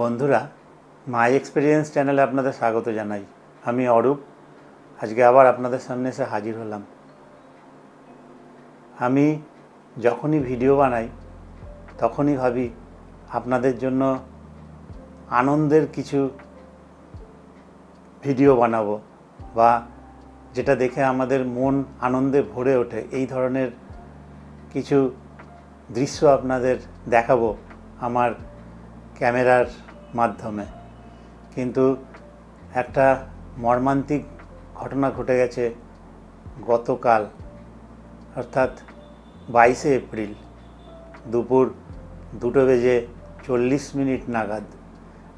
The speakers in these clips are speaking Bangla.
বন্ধুরা মাই এক্সপিরিয়েন্স চ্যানেলে আপনাদের স্বাগত জানাই। আমি অরূপ। আজকে আবার আপনাদের সামনে এসে হাজির হলাম। আমি যখনই ভিডিও বানাই, তখনই ভাবি আপনাদের জন্য আনন্দের কিছু ভিডিও বানাবো বা যেটা দেখে আমাদের মন আনন্দে ভরে ওঠে, এই ধরনের কিছু দৃশ্য আপনাদের দেখাবো আমার ক্যামেরার মাধ্যমে। কিন্তু একটা মর্মান্তিক ঘটনা ঘটে গেছে গতকাল, অর্থাৎ বাইশে এপ্রিল, দুপুর দুটো বেজে চল্লিশ মিনিট নাগাদ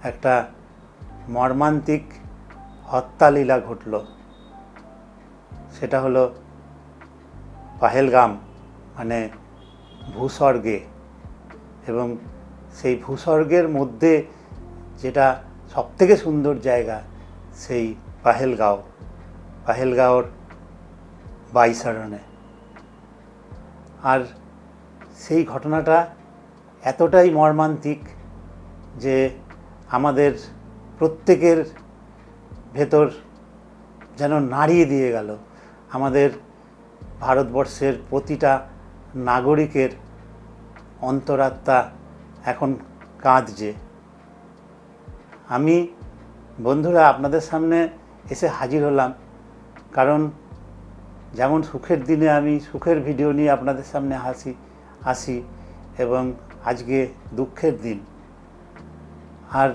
একটা মর্মান্তিক হত্যালীলা ঘটল। সেটা হলো পাহেলগাম মানে ভূস্বর্গে। এবং সেই ভূস্বর্গের মধ্যে যেটা সবথেকে সুন্দর জায়গা সেই পাহেলগাঁও। পাহেলগাঁওর বাইসারণে। আর সেই ঘটনাটা এতটাই মর্মান্তিক যে আমাদের প্রত্যেকের ভেতর যেন নাড়িয়ে দিয়ে গেল। আমাদের ভারতবর্ষের প্রতিটা নাগরিকের অন্তরাত্মা এখন কাঁদছে। আমি বন্ধুরা আপনাদের সামনে এসে হাজির হলাম। কারণ যেমন সুখের দিনে আমি সুখের ভিডিও নিয়ে আপনাদের সামনে হাসি, আসি এবং আজকে দুঃখের দিন। আর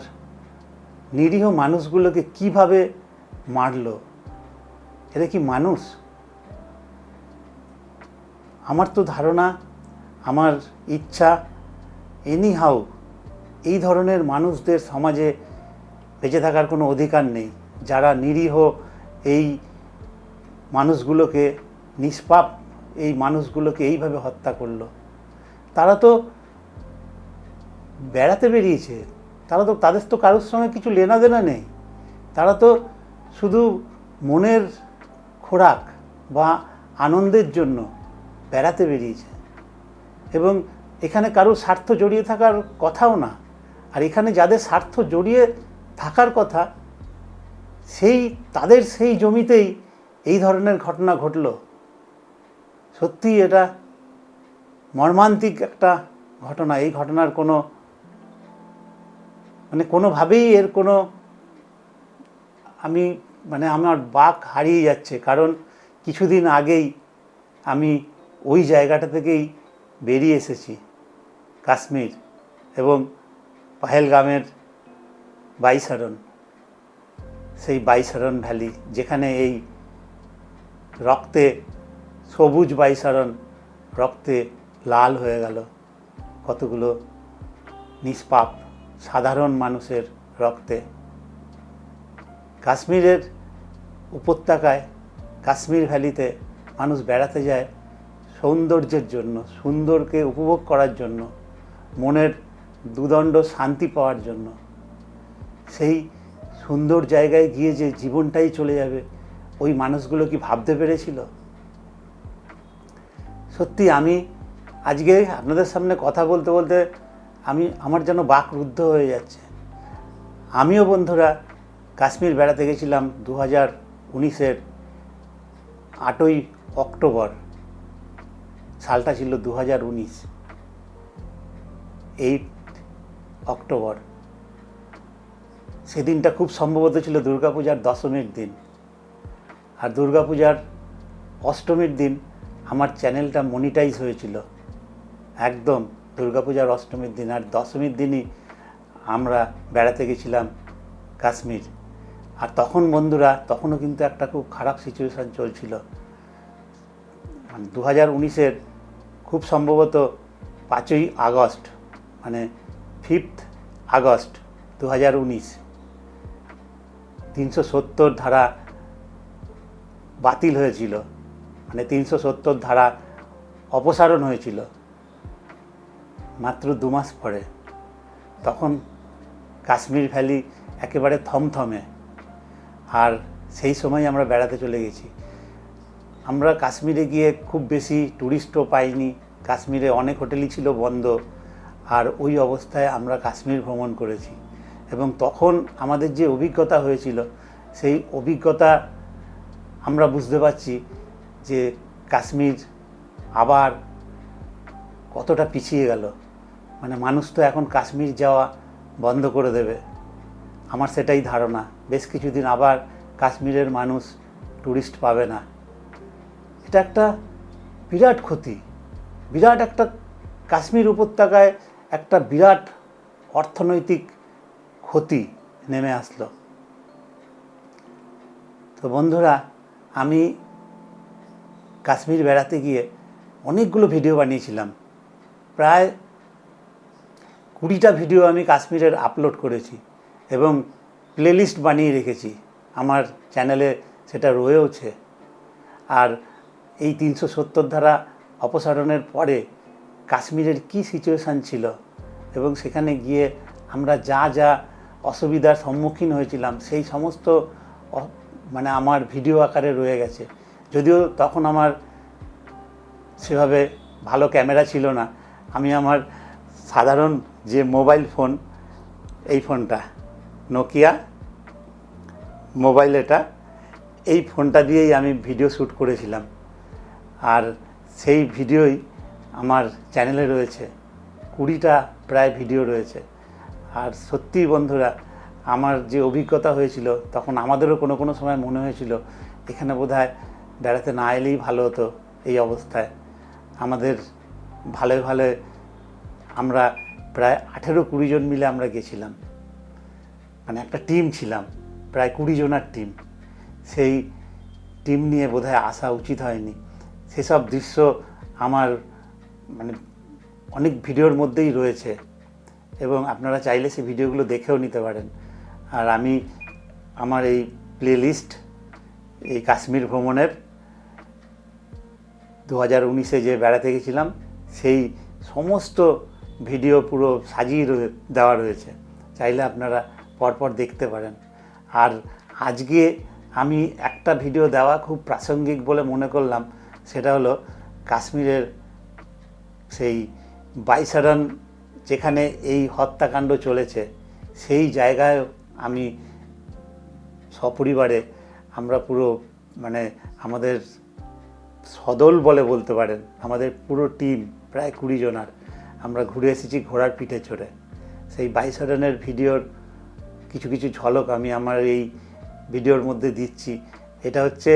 নিরীহ মানুষগুলোকে কীভাবে মারলো? এরা কি মানুষ? আমার তো ধারণা, আমার ইচ্ছা এনি হাউ এই ধরনের মানুষদের সমাজে বেঁচে থাকার কোনো অধিকার নেই। যারা নিরীহ এই মানুষগুলোকে, নিষ্পাপ এই মানুষগুলোকে এইভাবে হত্যা করল, তারা তো বেড়াতে বেরিয়েছে। তারা তো, তাদের তো কারোর সঙ্গে কিছু লেনা দেনা নেই। তারা তো শুধু মনের খোরাক বা আনন্দের জন্য বেড়াতে বেরিয়েছে। এবং এখানে কারোর স্বার্থ জড়িয়ে থাকার কথাও না। আর এখানে যাদের স্বার্থ জড়িয়ে থাকার কথা, সেই, তাদের সেই জমিতেই এই ধরনের ঘটনা ঘটল। সত্যি এটা মর্মান্তিক একটা ঘটনা। এই ঘটনার কোনো মানে কোনোভাবেই এর কোনো, আমি মানে আমার বাক হারিয়ে যাচ্ছে। কারণ কিছুদিন আগেই আমি ওই জায়গাটা থেকেই বেরিয়ে এসেছি, কাশ্মীর এবং পাহেলগামের বাইসারণ, সেই বাইসারণ ভ্যালি, যেখানে এই রক্তে, সবুজ বাইসারণ রক্তে লাল হয়ে গেল। কতগুলো নিষ্পাপ, সাধারণ মানুষের রক্তে। কাশ্মীরের উপত্যকায়, কাশ্মীর ভ্যালিতে মানুষ বেড়াতে যায় সৌন্দর্যের জন্য, সুন্দরকে উপভোগ করার জন্য, মনের দুদণ্ড শান্তি পাওয়ার জন্য। সেই সুন্দর জায়গায় গিয়ে যে জীবনটাই চলে যাবে, ওই মানুষগুলো কি ভাবতে পেরেছিল? সত্যি আমি আজকে আপনাদের সামনে কথা বলতে বলতে আমি, আমার যেন বাক রুদ্ধ হয়ে যাচ্ছে। আমিও বন্ধুরা কাশ্মীর বেড়াতে গেছিলাম দু হাজার উনিশের আটই অক্টোবর, সালটা ছিল দু হাজার উনিশ, এইট অক্টোবর। সেদিনটা খুব সম্ভবত ছিল দুর্গাপূজার দশমীর দিন। আর দুর্গাপূজার অষ্টমীর দিন আমার চ্যানেলটা মনিটাইজ হয়েছিল। একদম দুর্গাপূজার অষ্টমীর দিন। আর দশমীর দিনই আমরা বেড়াতে গেছিলাম কাশ্মীর। আর তখন বন্ধুরা, তখনও কিন্তু একটা খুব খারাপ সিচুয়েশান চলছিল। মানে দু হাজার উনিশের খুব সম্ভবত পাঁচই আগস্ট মানে ফিফথ আগস্ট দু হাজার উনিশ। তিনশো সত্তর ধারা বাতিল হয়েছিল। মানে তিনশো সত্তর ধারা অপসারণ হয়েছিল। মাত্র দু মাস পরে। তখন কাশ্মীর ভ্যালি একেবারে থমথমে। আর সেই সময় আমরা বেড়াতে চলে গেছি। আমরা কাশ্মীরে গিয়ে খুব বেশি ট্যুরিস্টও পাইনি। কাশ্মীরে অনেক হোটেলই ছিল বন্ধ। আর ওই অবস্থায় আমরা কাশ্মীর ভ্রমণ করেছি। এবং তখন আমাদের যে অভিজ্ঞতা হয়েছিল, সেই অভিজ্ঞতা আমরা বুঝতে পারছি যে কাশ্মীর আবার কতটা পিছিয়ে গেল। মানে মানুষ তো এখন কাশ্মীর যাওয়া বন্ধ করে দেবে। আমার সেটাই ধারণা। বেশ কিছুদিন আবার কাশ্মীরের মানুষ ট্যুরিস্ট পাবে না। এটা একটা বিরাট ক্ষতি। বিরাট একটা কাশ্মীর উপত্যকায় একটা বিরাট অর্থনৈতিক ক্ষতি নেমে আসলো। তো বন্ধুরা, আমি কাশ্মীর বেড়াতে গিয়ে অনেকগুলো ভিডিও বানিয়েছিলাম। প্রায় কুড়িটা ভিডিও আমি কাশ্মীরের আপলোড করেছি এবং প্লেলিস্ট বানিয়ে রেখেছি। আমার চ্যানেলে সেটা রয়েওছে। আর এই তিনশো সত্তর ধারা অপসারণের পরে কাশ্মীরের কি সিচুয়েশান ছিল এবং সেখানে গিয়ে আমরা যা যা অসুবিধার সম্মুখীন হয়েছিলাম। সেই সমস্ত মানে আমার ভিডিও আকারে রয়ে গেছে। যদিও তখন আমার সেভাবে ভালো ক্যামেরা ছিল না। আমি আমার সাধারণ যে মোবাইল ফোন, এই ফোনটা, নোকিয়া মোবাইল এটা, এই ফোনটা দিয়েই আমি ভিডিও শ্যুট করেছিলাম। আর সেই ভিডিওই আমার চ্যানেলে রয়েছে। কুড়িটা প্রায় ভিডিও রয়েছে। আর সত্যি বন্ধুরা, আমার যে অভিজ্ঞতা হয়েছিল, তখন আমাদেরও কোনো কোনো সময় মনে হয়েছিল, এখানে বোধহয় বেড়াতে না এলেই ভালো হতো এই অবস্থায়। আমাদের ভালো ভালো আমরা প্রায় আঠেরো কুড়ি জন মিলে আমরা গেছিলাম। মানে একটা টিম ছিলাম, প্রায় কুড়ি জনার টিম। সেই টিম নিয়ে বোধহয় আসা উচিত হয়নি। সেসব দৃশ্য আমার মানে অনেক ভিডিওর মধ্যেই রয়েছে। এবং আপনারা চাইলে সেই ভিডিওগুলো দেখেও নিতে পারেন। আর আমি আমার এই প্লেলিস্ট এই কাশ্মীর ভ্রমণের দু হাজার উনিশে যে বেড়াতে গেছিলাম, সেই সমস্ত ভিডিও পুরো সাজিয়ে দেওয়া রয়েছে। চাইলে আপনারা পরপর দেখতে পারেন। আর আজকে আমি একটা ভিডিও দেওয়া খুব প্রাসঙ্গিক বলে মনে করলাম, সেটা হলো কাশ্মীরের সেই বাইসারান যেখানে এই হত্যাকাণ্ড চলেছে, সেই জায়গায় আমি সপরিবারে আমরা পুরো মানে আমাদের সদল বলে বলতে পারেন, আমাদের পুরো টিম প্রায় কুড়ি জনার আমরা ঘুরে এসেছি ঘোড়ার পিঠে চড়ে। সেই বাইসারানের ভিডিওর কিছু কিছু ঝলক আমি আমার এই ভিডিওর মধ্যে দিচ্ছি। এটা হচ্ছে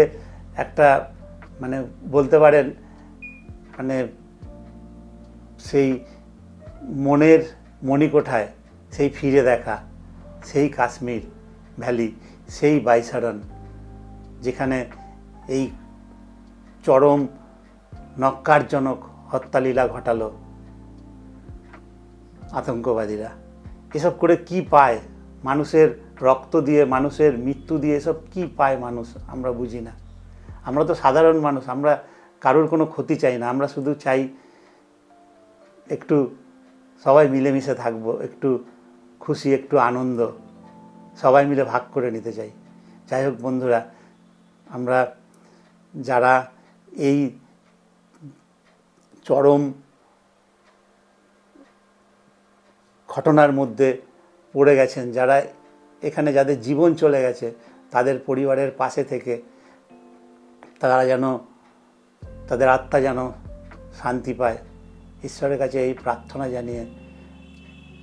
একটা মানে বলতে পারেন মানে সেই মনের মণিকোঠায় সেই ফিরে দেখা, সেই কাশ্মীর ভ্যালি, সেই বাইসারন যেখানে এই চরম নক্কারজনক হত্যালীলা ঘটালো আতঙ্কবাদীরা। এসব করে কি পায়? মানুষের রক্ত দিয়ে, মানুষের মৃত্যু দিয়ে এসব কি পায় মানুষ? আমরা বুঝি না। আমরা তো সাধারণ মানুষ, আমরা কারোর কোনো ক্ষতি চাই না। আমরা শুধু চাই একটু সবাই মিলেমিশে থাকব, একটু খুশি, একটু আনন্দ, সবাই মিলে ভাগ করে নিতে চাই। যাই হোক বন্ধুরা, আমরা যারা এই চরম ঘটনার মধ্যে পড়ে গেছেন, যারা এখানে যাদের জীবন চলে গেছে, তাদের পরিবারের পাশে থেকে তারা যেন, তাদের আত্মা যেন শান্তি পায়। ঈশ্বরের কাছে এই প্রার্থনা জানিয়ে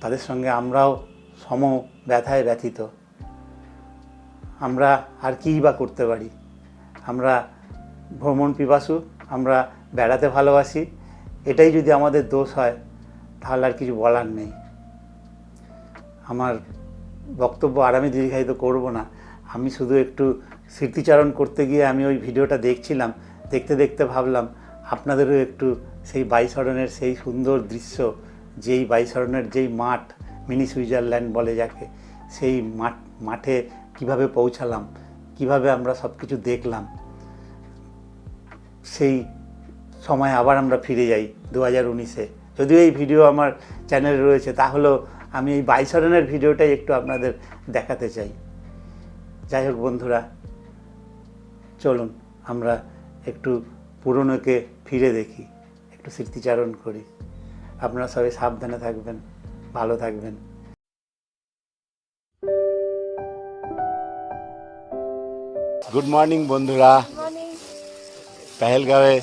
তাদের সঙ্গে আমরাও সম ব্যথায় ব্যথিত। আমরা আর কী বা করতে পারি? আমরা ভ্রমণ পিপাসু, আমরা বেড়াতে ভালোবাসি, এটাই যদি আমাদের দোষ হয়, তাহলে আর কিছু বলার নেই। আমার বক্তব্য আর আমি দীর্ঘায়িত করব না। আমি শুধু একটু স্মৃতিচারণ করতে গিয়ে আমি ওই ভিডিওটা দেখছিলাম, দেখতে দেখতে ভাবলাম, আপনাদেরও একটু সেই বাইসরণের সেই সুন্দর দৃশ্য যেই বাইসরণের যেই মাঠ, মিনি সুইজারল্যান্ড বলে যাকে, সেই মাঠ, মাঠে কীভাবে পৌঁছালাম, কীভাবে আমরা সব কিছু দেখলাম, সেই সময় আবার আমরা ফিরে যাই দু হাজার উনিশে। যদিও এই ভিডিও আমার চ্যানেলে রয়েছে, তাহলেও আমি এই বাইসরণের ভিডিওটাই একটু আপনাদের দেখাতে চাই। যাই হোক বন্ধুরা, চলুন আমরা একটু পুরনোকে ফিরে দেখি, একটু স্মৃতিচারণ করি। আপনারা সবাই সাবধানে থাকবেন ভালো থাকবেন। গুড মর্নিং বন্ধুরা। পেহেলগাঁওয়ে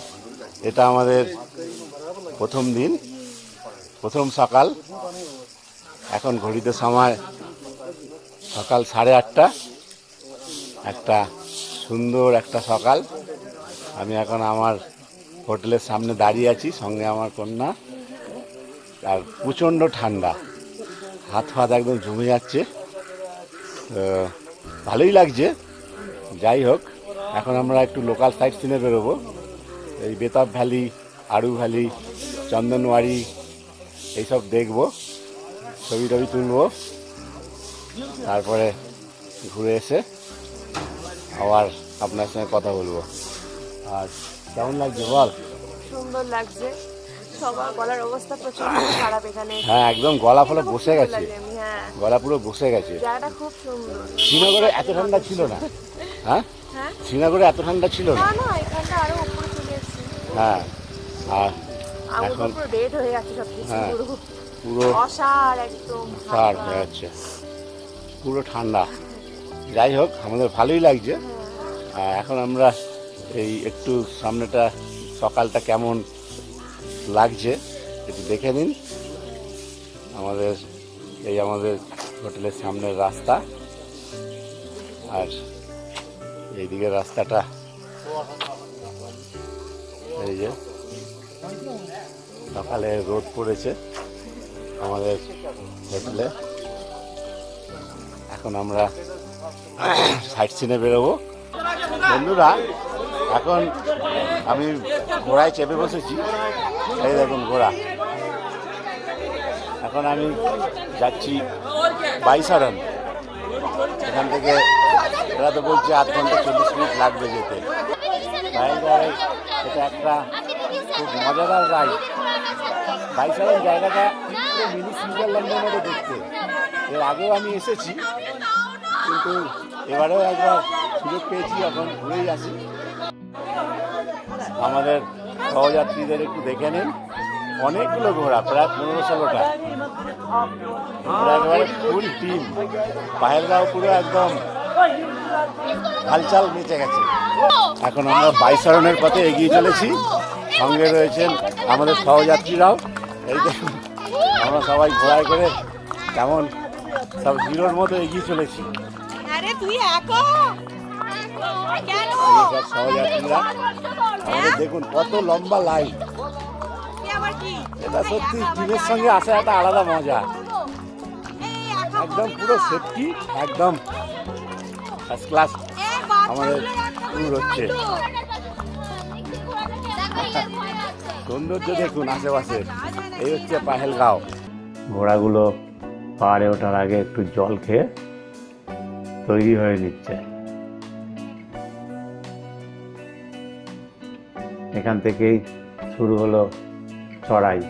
এটা আমাদের প্রথম দিন প্রথম সকাল। এখন ঘড়িতে সময় সকাল সাড়ে আটটা। একটা সুন্দর একটা সকাল। আমি এখন আমার হোটেলের সামনে দাঁড়িয়ে আছি সঙ্গে আমার কন্যা। আর প্রচণ্ড ঠান্ডা। হাত ফাত একদম জমে যাচ্ছে। ভালোই লাগছে। যাই হোক, এখন আমরা একটু লোকাল সাইট সিনে বেরোবো। এই বেতাব ভ্যালি আড়ু ভ্যালি চন্দনওয়ারি এইসব দেখব ছবি টবি তুলবো। তারপরে ঘুরে এসে আবার আপনার সঙ্গে কথা বলব। আর কেমন লাগছে বল? সুন্দর লাগছে। সবার গলার অবস্থা প্রচণ্ড খারাপ এখানে। হ্যাঁ একদম গলা ফলে বসে গেছে। হ্যাঁ। গলা পুরো বসে গেছে। জায়গাটা খুব সুন্দর। শ্রীনগরে এত ঠান্ডা ছিল না? হ্যাঁ? হ্যাঁ? শ্রীনগরে এত ঠান্ডা ছিল না? না এখানটা আরও উপরে চলে এসেছি। হ্যাঁ আর এখন- পুরো রেড হয়ে সব কিছু হ্যাঁ। পুরো। পুরো অসার একদম সার হয়ে যাচ্ছে। পুরো ঠান্ডা। যাই হোক আমাদের ভালোই লাগছে। এখন আমরা এই একটু সামনেটা সকালটা কেমন লাগছে, একটু দেখে নিন। আমাদের, এই আমাদের হোটেলের সামনের রাস্তা। আর এইদিকে রাস্তাটা। এই যে, সকালে রোদ পড়েছে আমাদের হোটেলে। এখন আমরা সাইট সিনে বেরোবো। বন্ধুরা এখন আমি ঘোড়ায় চেপে বসেছি। এই দেখুন ঘোড়া। এখন আমি যাচ্ছি বাইসারন এখান থেকে এরা তো বলছে আধ ঘণ্টা চল্লিশ মিনিট লাগবে যেতে। এটা একটা খুব মজাদার রাইড। বাইসারন জায়গাটা মিনি সুইজারল্যান্ডের মতো দেখতে। এর আগেও আমি এসেছি, কিন্তু এবারেও একবার সুযোগ পেয়েছি, এখন ঘুরেই আসি। আমাদের সহযাত্রীদের একটু দেখে নিন। অনেকগুলো ঘোড়া, প্রায় পনেরো ষোলোটা। একেবারে ফুল টিম পাহেলগাঁও পুরো একদম হালচাল মেচে গেছে। এখন আমরা বাইসারণের পথে এগিয়ে চলেছি। সঙ্গে রয়েছেন আমাদের সহযাত্রীরাও। এই দেখুন, আমরা সবাই ঘোড়ায় করে কেমন সব জিরোর মতো এগিয়ে চলেছি। আরে তুই দেখুন কত লম্বা লাইন তুই আবার কি? এটা সত্যি টিমের সঙ্গে আসা একটা আলাদা মজা। একদম পুরো সেফটি একদম। ফার্স্ট ক্লাস আমাদের ট্যুর হচ্ছে। সৌন্দর্য দেখুন আশেপাশে। এই হচ্ছে পাহেলগাঁও। ঘোড়াগুলো পাহাড়ে ওঠার আগে একটু জল খেয়ে তৈরি হয়ে নিচ্ছে। এখান থেকেই শুরু হলো চড়াই।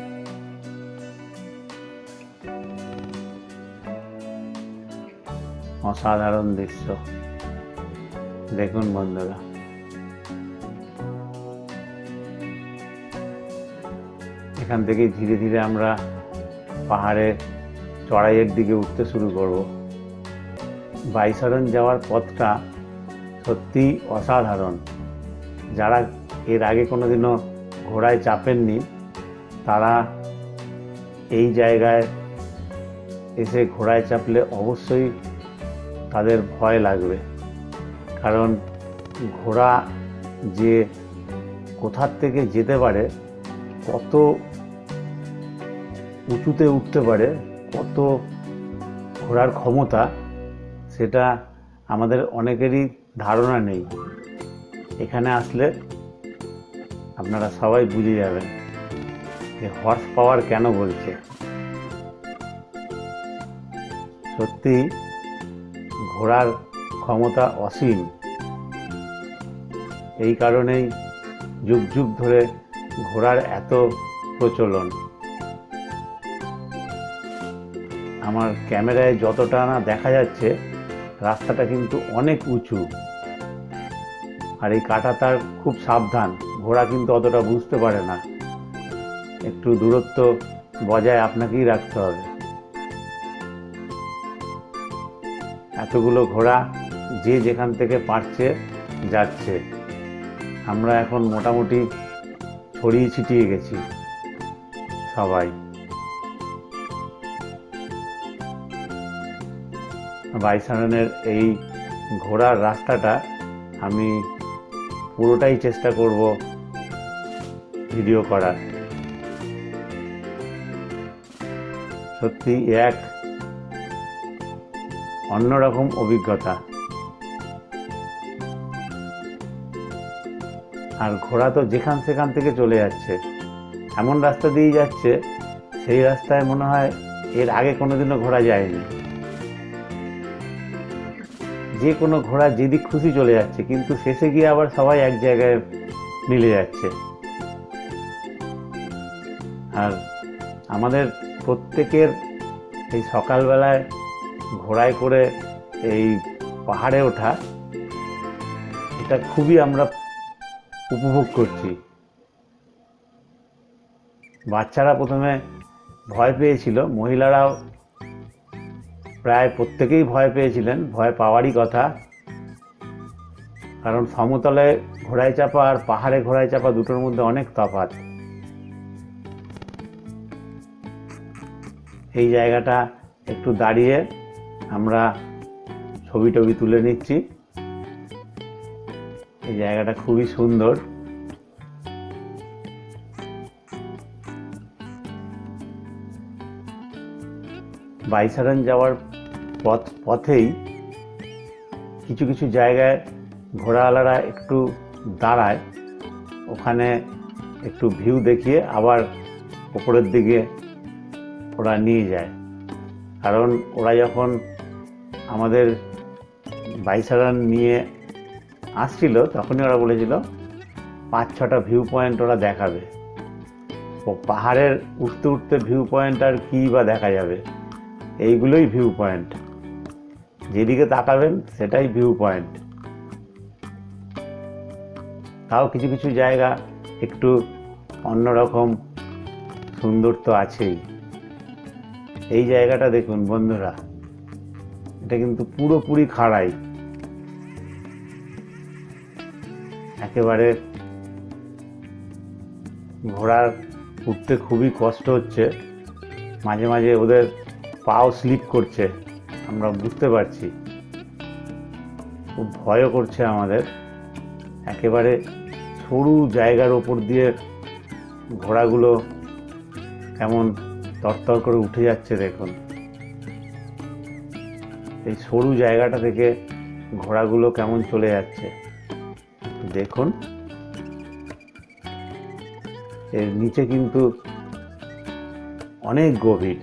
অসাধারণ দৃশ্য। দেখুন বন্ধুরা। এখান থেকে ধীরে ধীরে আমরা পাহাড়ে চড়াইয়ের দিকে উঠতে শুরু করব। বাইসারণ যাওয়ার পথটা সত্যি অসাধারণ। যারা এর আগে কোনোদিনও ঘোড়ায় চাপেননি। তারা এই জায়গায় এসে ঘোড়ায় চাপলে অবশ্যই তাদের ভয় লাগবে। কারণ ঘোড়া যে কোথার থেকে যেতে পারে, কত উঁচুতে উঠতে পারে, কত ঘোড়ার ক্ষমতা, সেটা আমাদের অনেকেরই ধারণা নেই। এখানে আসলে আপনারা সবাই বুঝে যাবেন যে হর্স পাওয়ার কেন বলছে। সত্যি, ঘোড়ার ক্ষমতা অসীম। এই কারণেই যুগ যুগ ধরে ঘোড়ার এত প্রচলন। আমার ক্যামেরায় যতটা না দেখা যাচ্ছে, রাস্তাটা কিন্তু অনেক উঁচু। আর এই কাটা তার খুব সাবধান। ঘোড়া কিন্তু অতটা বুঝতে পারে না। একটু দূরত্ব বজায় আপনাকেই রাখতে হবে। এতগুলো ঘোড়া যে যেখান থেকে পারছে, যাচ্ছে। আমরা এখন মোটামুটি ছড়িয়ে ছিটিয়ে গেছি, সবাই। বাইসারনের এই ঘোড়ার রাস্তাটা আমি পুরোটাই চেষ্টা করব ভিডিও করার সত্যি এক অন্যরকম অভিজ্ঞতা। আর ঘোড়া তো যেখান সেখান থেকে চলে যাচ্ছে। এমন রাস্তা দিয়ে যাচ্ছে, সেই রাস্তায় মনে হয় এর আগে কোনোদিনও ঘোড়া যায়নি। যে কোনো ঘোড়া যেদিক খুশি চলে যাচ্ছে, কিন্তু শেষে গিয়ে আবার সবাই এক জায়গায় মিলে যাচ্ছে। আমাদের প্রত্যেকের এই সকালবেলায় ঘোড়ায় করে এই পাহাড়ে ওঠা, এটা খুবই আমরা উপভোগ করছি। বাচ্চারা প্রথমে ভয় পেয়েছিল, মহিলারাও প্রায় প্রত্যেকেই ভয় পেয়েছিলেন, ভয় পাওয়ারই কথা। কারণ সমতলে ঘোড়ায় চাপা আর পাহাড়ে ঘোড়ায় চাপা দুটোর মধ্যে অনেক তফাৎ। এই জায়গাটা একটু দাঁড়িয়ে আমরা ছবি টবি তুলে নিচ্ছি। এই জায়গাটা খুবই সুন্দর। বাইসারান যাওয়ার পথ, পথেই কিছু কিছু জায়গায় ঘোড়াওয়ালারা একটু দাঁড়ায়। ওখানে একটু ভিউ দেখিয়ে আবার ওপরের দিকে ওরা নিয়ে যায়। কারণ ওরা যখন আমাদের বাইসারান নিয়ে আসছিল, তখনই ওরা বলেছিল, পাঁচ, ছটা ভিউ পয়েন্ট ওরা দেখাবে। ও পাহাড়ের উঠতে উঠতে ভিউ পয়েন্ট আর কী বা দেখা যাবে? এইগুলোই ভিউ পয়েন্ট যেদিকে তাকাবেন, সেটাই ভিউ পয়েন্ট তাও কিছু কিছু জায়গা একটু অন্যরকম সুন্দর তো আছেই। এই জায়গাটা দেখুন, বন্ধুরা। এটা কিন্তু পুরোপুরি খাড়াই। একেবারে ঘোড়ার উঠতে খুবই কষ্ট হচ্ছে। মাঝে মাঝে ওদের পাও স্লিপ করছে, আমরা বুঝতে পারছি। খুব ভয়ও করছে আমাদের। একেবারে সরু জায়গার ওপর দিয়ে ঘোড়াগুলো কেমন তরতর করে উঠে যাচ্ছে দেখুন। এই সরু জায়গাটা থেকে ঘোড়াগুলো কেমন চলে যাচ্ছে। দেখুন। এর নিচে কিন্তু অনেক গভীর।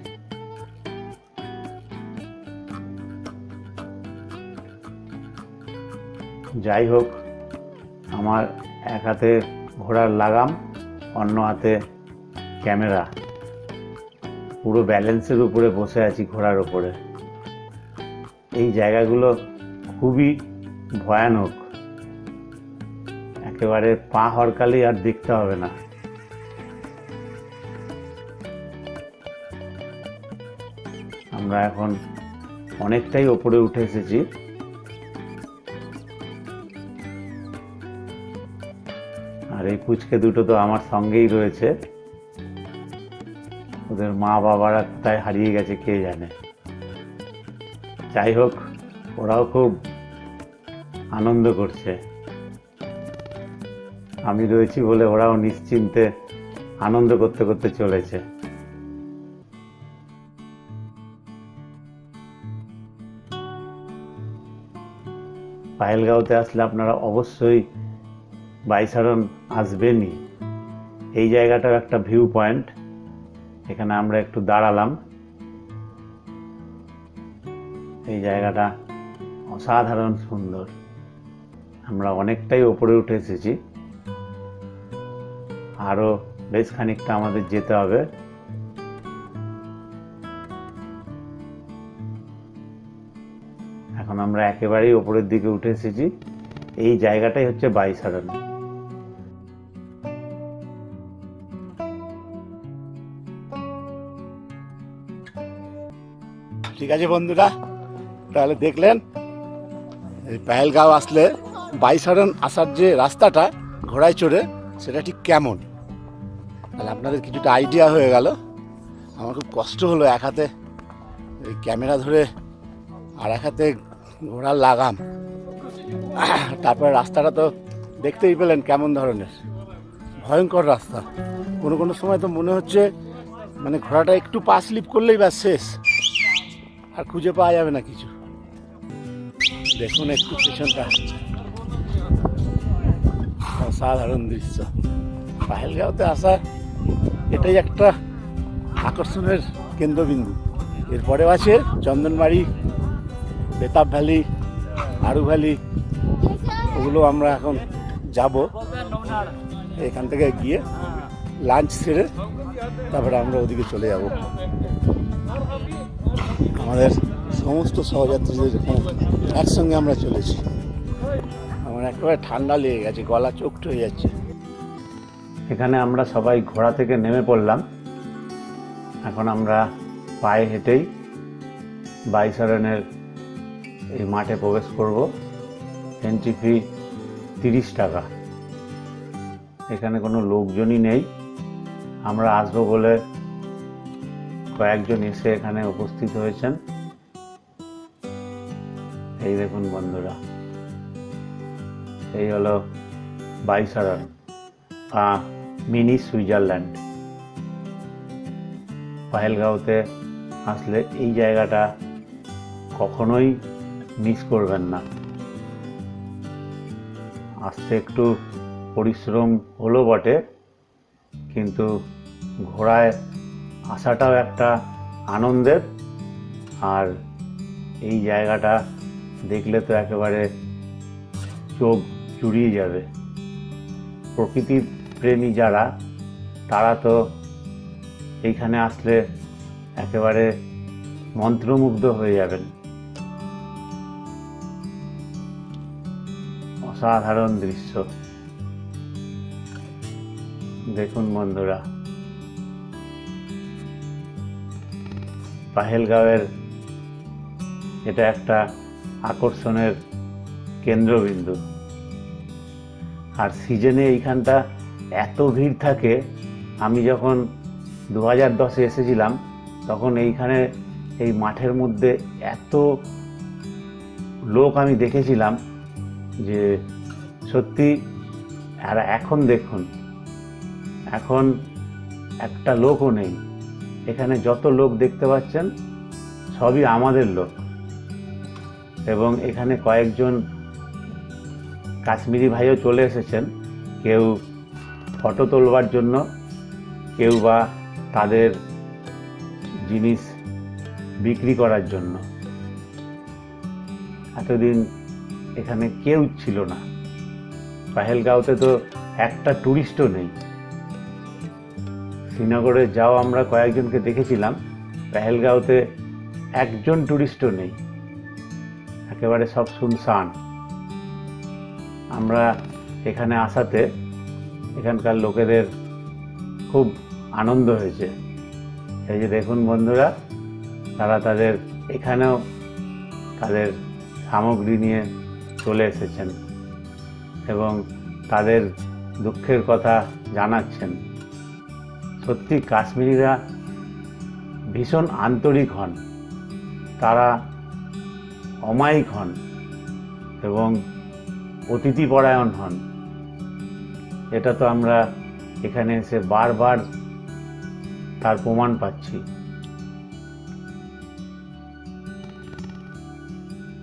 যাই হোক, আমার এক হাতে ঘোড়ার লাগাম, অন্য হাতে ক্যামেরা। পুরো ব্যালেন্সের উপরে বসে আছি ঘোড়ার উপরে এই জায়গাগুলো খুবই ভয়ানক। একেবারে পা হরকালেই আর দেখতে হবে না। আমরা এখন অনেকটাই ওপরে উঠে এসেছি। আর এই পুচকে দুটো তো আমার সঙ্গেই রয়েছে। ওদের মা বাবারা কোথায় হারিয়ে গেছে, কে জানে। যাই হোক ওরাও খুব আনন্দ করছে। আমি রয়েছি বলে ওরাও নিশ্চিন্তে আনন্দ করতে করতে চলেছে। পায়েলগাঁওতে আসলে আপনারা অবশ্যই বাইসারণ আসবেনই। এই জায়গাটাও একটা ভিউ পয়েন্ট এখানে আমরা একটু দাঁড়ালাম। এই জায়গাটা অসাধারণ সুন্দর। আমরা অনেকটাই ওপরে উঠে এসেছি। আরও বেশ খানিকটা আমাদের যেতে হবে। এখন আমরা একেবারেই ওপরের দিকে উঠে এসেছি। এই জায়গাটাই হচ্ছে বাইসারন ঠিক আছে বন্ধুরা, তাহলে দেখলেন, এই পাহেলগাঁও আসলে বাইসারন আসার যে রাস্তাটা ঘোড়ায় চড়ে, সেটা ঠিক কেমন? তাহলে আপনাদের কিছুটা আইডিয়া হয়ে গেল। আমার খুব কষ্ট হলো এক হাতে এই ক্যামেরা ধরে আর এক হাতে ঘোড়ার লাগাম। তারপরে রাস্তাটা তো দেখতেই পেলেন কেমন ধরনের। ভয়ঙ্কর রাস্তা। কোনো কোনো সময় তো মনে হচ্ছে মানে ঘোড়াটা একটু পা স্লিপ করলেই ব্যাস শেষ। আর খুঁজে পাওয়া যাবে না কিছু। দেখুন একটু পেছনটা। অসাধারণ দৃশ্য। পাহেলগাঁওতে আসা এটাই একটা আকর্ষণের কেন্দ্রবিন্দু। এরপরেও আছে চন্দনবাড়ি, বেতাব ভ্যালি, আরু ভ্যালি। ওগুলো আমরা এখন যাব। এখান থেকে গিয়ে লাঞ্চ সেরে তারপরে আমরা ওদিকে চলে যাব। আমাদের সমস্ত সহযাত্রীদের একসঙ্গে আমরা চলেছি। আমার একেবারে ঠান্ডা লেগে গেছে, গলা চোখট হয়ে যাচ্ছে। এখানে আমরা সবাই ঘোড়া থেকে নেমে পড়লাম। এখন আমরা পায়ে হেঁটেই বাইসারনের এই মাঠে প্রবেশ করব। এন্ট্রি ফি তিরিশ টাকা। এখানে কোনো লোকজনই নেই। আমরা আসব বলে কয়েকজন এসে এখানে উপস্থিত হয়েছেন। এই দেখুন বন্ধুরা এই হলো বাইসারন আহ, মিনি সুইজারল্যান্ড। পাহেলগাঁওতে আসলে এই জায়গাটা কখনোই মিস করবেন না। আসতে একটু পরিশ্রম হলো বটে কিন্তু ঘোড়ায় আসাটাও একটা আনন্দের। আর এই জায়গাটা দেখলে তো একেবারে চোখ জুড়িয়ে যাবে। প্রকৃতি প্রেমী যারা, তারা তো এইখানে আসলে একেবারে মন্ত্রমুগ্ধ হয়ে যাবেন। অসাধারণ দৃশ্য। দেখুন বন্ধুরা। পাহেলগাঁওয়ের এটা একটা আকর্ষণের কেন্দ্রবিন্দু। আর সিজনে এইখানটা এত ভিড় থাকে, আমি যখন দু হাজার দশে এসেছিলাম, তখন এইখানে এই মাঠের মধ্যে এত লোক আমি দেখেছিলাম যে সত্যি, আর এখন দেখুন, এখন একটা লোকও নেই। এখানে যত লোক দেখতে পাচ্ছেন, সবই আমাদের লোক। এবং এখানে কয়েকজন কাশ্মীরি ভাইও চলে এসেছেন। কেউ ফটো তোলবার জন্য, কেউ বা তাদের জিনিস বিক্রি করার জন্য। এতদিন এখানে কেউ ছিল না। পাহেলগাঁওতে তো একটা ট্যুরিস্টও নেই। শ্রীনগরে যাও, আমরা কয়েকজনকে দেখেছিলাম। পেহেলগাঁওতে একজন ট্যুরিস্টও নেই। একেবারে সব শুনশান। আমরা এখানে আসাতে এখানকার লোকেদের খুব আনন্দ হয়েছে। এই যে দেখুন বন্ধুরা, তারা তাদের এখানেও তাদের সামগ্রী নিয়ে চলে এসেছেন এবং তাদের দুঃখের কথা জানাচ্ছেন। সত্যি কাশ্মীরিরা ভীষণ আন্তরিক হন। তারা অমায়িক হন এবং অতিথিপরায়ণ হন। এটা তো আমরা এখানে এসে বারবার তার প্রমাণ পাচ্ছি।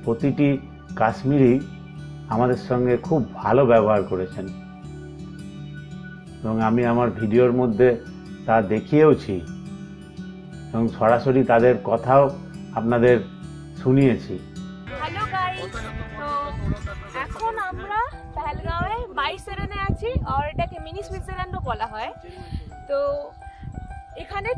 প্রতিটি কাশ্মীরি আমাদের সঙ্গে খুব ভালো ব্যবহার করেছেন। এবং আমি আমার ভিডিওর মধ্যে তা দেখিয়েওছি এবং সরাসরি তাদের কথাও আপনাদের শুনিয়েছি। এখন আমরা পেহেলগাঁওয়ে বাইসেরেনে আছি, আর এটাকে মিনি সুইজারল্যান্ডও বলা হয়। তো এখানে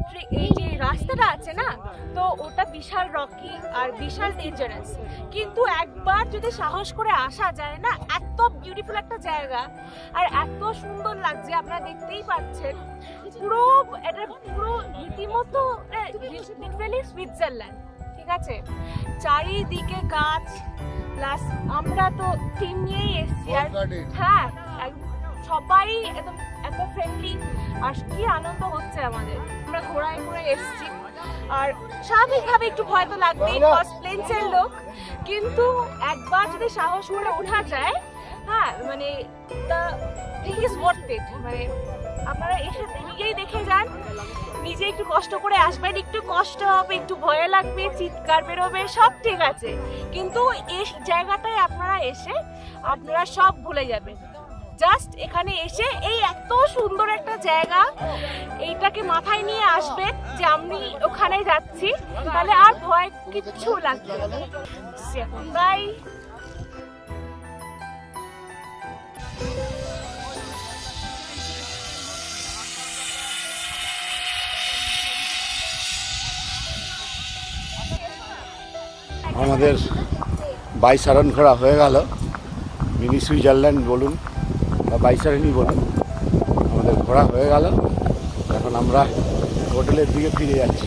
এই যে রাস্তাটা আছে না তো ওটা বিশাল রকি আর বিশাল ডেঞ্জারাস কিন্তু একবার যদি সাহস করে আসা যায় না এত বিউটিফুল একটা জায়গা আর এত সুন্দর লাগছে আপনারা দেখতেই পাচ্ছেন। পুরো এটা পুরো রীতিমতো লিটারালি সুইজারল্যান্ড ঠিক আছে? চারিদিকে গাছ প্লাস আমরা তো টিম নিয়েই এসেছি। আর হ্যাঁ সবাই একদম এত ফ্রেন্ডলি আর কি আনন্দ হচ্ছে আমাদের। আমরা ঘোড়ায় ঘুরে এসেছি। আর স্বাভাবিকভাবে একটু ভয় তো লাগবেই ফার্স্ট প্লেন্সের লোক। কিন্তু একবার যদি সাহস করে ওঠা যায় হ্যাঁ মানে the thing is worth it মানে আপনারা এসে নিজেই দেখে যান। নিজে একটু কষ্ট করে আসবেন একটু কষ্ট হবে একটু ভয় লাগবে চিৎকার বেরোবে সব ঠিক আছে। কিন্তু এই জায়গাটায় আপনারা এসে আপনারা সব ভুলে যাবেন। জাস্ট এখানে এসে এই এত সুন্দর একটা জায়গা, এইটাকে মাথায় নিয়ে আসবে যে আমি ওখানে যাচ্ছি। তাহলে আর ভয় কিচ্ছু লাগবে বাই আমাদের বাইসারণ ঘোরা হয়ে গেল। মিনি সুইজারল্যান্ড বলুন। বা বাইসারণই বলুন আমাদের ঘোরা হয়ে গেল। এখন আমরা হোটেলের দিকে ফিরে যাচ্ছি।